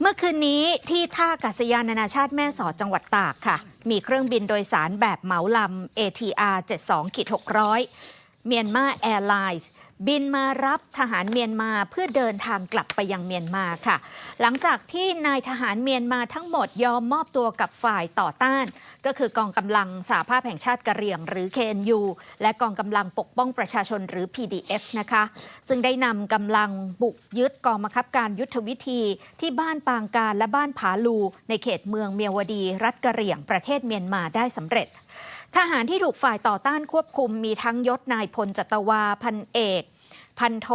เมื่อคืนนี้ที่ท่าอากาศยานนานาชาติแม่สอดจังหวัดตากค่ะ มีเครื่องบินโดยสารแบบเหมาลำ ATR 72 600 เมียนมาแอร์ไลน์ บินมารับทหารเมียนมาเพื่อเดินทางกลับไปยังเมียนมาค่ะ หลังจากที่นายทหารเมียนมาทั้งหมดยอมมอบตัวกับฝ่ายต่อต้าน ก็คือกองกำลังสหภาพแห่งชาติกะเหรี่ยง หรือ KNU และกองกำลังปกป้องประชาชนหรือ PDF นะคะ ซึ่งได้นำกำลังบุกยึดกองบังคับการยุทธวิธีที่บ้านปางการและบ้านผาลู ในเขตเมืองเมียวดี รัฐกะเหรี่ยงประเทศเมียนมาได้สำเร็จทหารที่ถูกฝ่ายต่อต้านควบคุมมีทั้งยศนายพลจัตวาพันเอกพันโท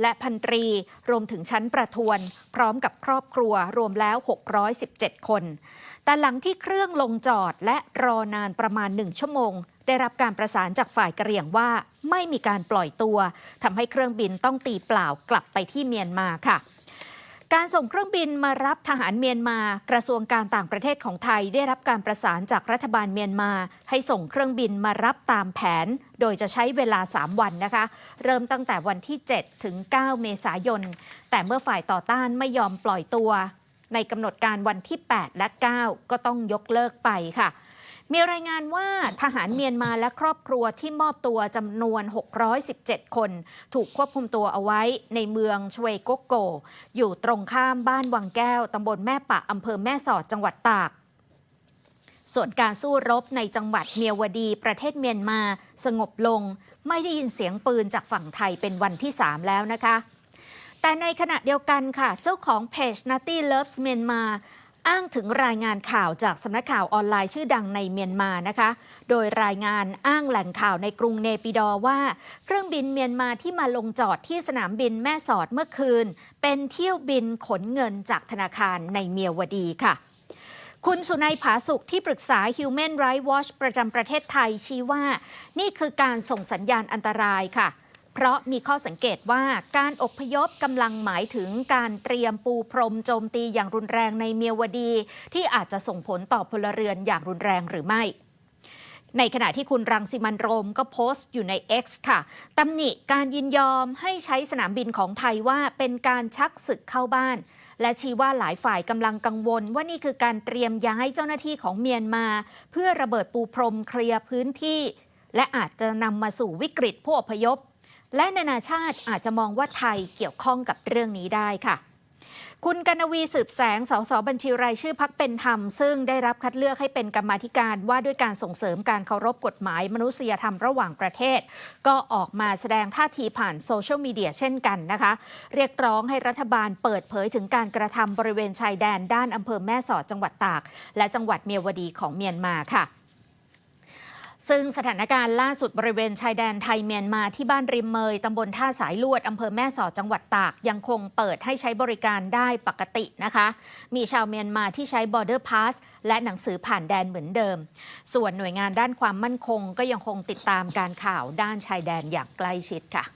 และพันตรี รวมถึงชั้นประทวน พร้อมกับครอบครัวรวมแล้ว 617 คน แต่หลังที่เครื่องลงจอดและรอนานประมาณหนึ่งชั่วโมง ได้รับการประสานจากฝ่ายกะเหรี่ยงว่าไม่มีการปล่อยตัวทำให้เครื่องบินต้องตีเปล่ากลับไปที่เมียนมาค่ะ การส่งเครื่องบินมารับทหารเมียนมา กระทรวงการต่างประเทศของไทยได้รับการประสานจากรัฐบาลเมียนมา ให้ส่งเครื่องบินมารับตามแผน โดยจะใช้เวลา 3 วันนะคะ เริ่มตั้งแต่วันที่ 7 ถึง 9 เมษายน แต่เมื่อฝ่ายต่อต้านไม่ยอมปล่อยตัว ในกำหนดการวันที่ 8 และ 9 ก็ต้องยกเลิกไปค่ะ มีรายงานว่าทหารเมียนมาและครอบครัวที่มอบตัวจำนวน 617 คน ถูกควบคุมตัวเอาไว้ในเมืองชเวโกโก อยู่ตรงข้ามบ้านวังแก้วตำบลแม่ปะอำเภอแม่สอดจังหวัดตาก ส่วนการสู้รบในจังหวัดเมียวดีประเทศเมียนมาสงบลง ไม่ได้ยินเสียงปืนจากฝั่งไทยเป็นวันที่ 3 แล้วนะคะแต่ในขณะเดียวกันค่ะ เจ้าของเพจ Nutty Loves Myanmar อ้างถึงรายงานข่าวจากสำนักข่าวออนไลน์ชื่อดังในเมียนมานะคะ โดยรายงานอ้างแหล่งข่าวในกรุงเนปิดอว่า เครื่องบินเมียนมาที่มาลงจอดที่สนามบินแม่สอดเมื่อคืน เป็นเที่ยวบินขนเงินจากธนาคารในเมียวดีค่ะคุณสุนัยผาสุขที่ปรึกษา Human Rights Watch ประจำประเทศไทยชี้ว่า นี่คือการส่งสัญญาณอันตรายค่ะ เพราะมีข้อสังเกตว่าการอพยพกำลังหมายถึงการเตรียมปูพรมโจมตีอย่างรุนแรงในเมียวดี ที่อาจจะส่งผลต่อพลเรือนอย่างรุนแรงหรือไม่ในขณะที่คุณรังสิมันโรมก็โพสต์อยู่ใน X ค่ะ ตำหนิการยินยอมให้ใช้สนามบินของไทยว่าเป็นการชักศึกเข้าบ้าน และชี้ว่าหลายฝ่ายกำลังกังวล ว่านี่คือการเตรียมย้ายเจ้าหน้าที่ของเมียนมา เพื่อระเบิดปูพรมเคลียร์พื้นที่ และอาจจะนำมาสู่วิกฤตผู้อพยพ และนานาชาติอาจจะมองว่าไทยเกี่ยวข้องกับเรื่องนี้ได้ค่ะคุณกนวีสืบแสง สสบัญชีรายชื่อพักเป็นธรรม ซึ่งได้รับคัดเลือกให้เป็นกรรมธิการว่าด้วยการส่งเสริมการเคารพกฎหมายมนุษยธรรมระหว่างประเทศ ก็ออกมาแสดงท่าทีผ่านโซเชียลมีเดียเช่นกันนะคะ เรียกร้องให้รัฐบาลเปิดเผยถึงการกระทำบริเวณชายแดนด้านอำเภอแม่สอดจังหวัดตาก และจังหวัดเมียวดีของเมียนมาค่ะ ซึ่งสถานการณ์ล่าสุดบริเวณชายแดนไทยเมียนมาที่บ้านริมเมยตำบลท่าสายลวดอำเภอแม่สอดจังหวัดตาก ยังคงเปิดให้ใช้บริการได้ปกตินะคะ มีชาวเมียนมาที่ใช้ border pass และหนังสือผ่านแดนเหมือนเดิม ส่วนหน่วยงานด้านความมั่นคงก็ยังคงติดตามการข่าวด้านชายแดนอย่างใกล้ชิดค่ะ